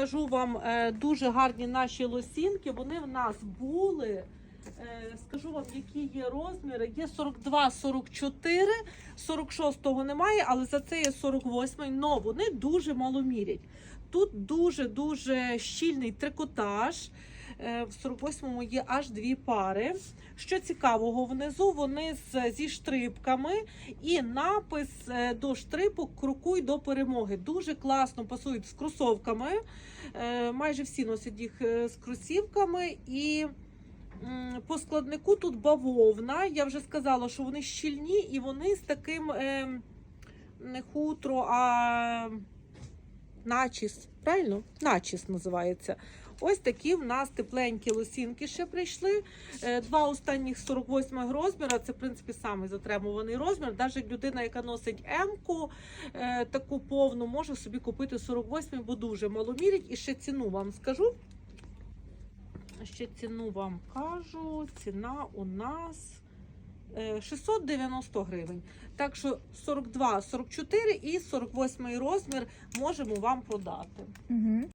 Скажу вам е, дуже гарні наші лосінки. Вони в нас були. Скажу вам, які є розміри. Є 42, 44, 46-го немає, але за це є 48-й. Но вони дуже мало мірять. Тут дуже-дуже щільний трикотаж. Е, В 48-му є аж дві пари. Що цікавого, внизу вони з, зі штрипками і напис е, до штрипок крокуй до перемоги. Дуже класно пасують з кросовками. Е, Майже всі носять їх з кросівками. І по складнику тут бавовна. Я вже сказала, що вони щільні і вони з таким е, не хутро, а начіс. Правильно? Начіс називається. Ось такі в нас тепленькі лосінки ще прийшли. Е, Два останніх 48 розміра. Це, в принципі, самий затребуваний розмір. Навіть людина, яка носить М-ку, е, таку повну, може собі купити 48, бо дуже мало мірять. І ще ціну вам скажу. Ще ціну вам кажу. Ціна у нас е, 690 гривень. Так що 42, 44 і 48 розмір можемо вам продати. Угу.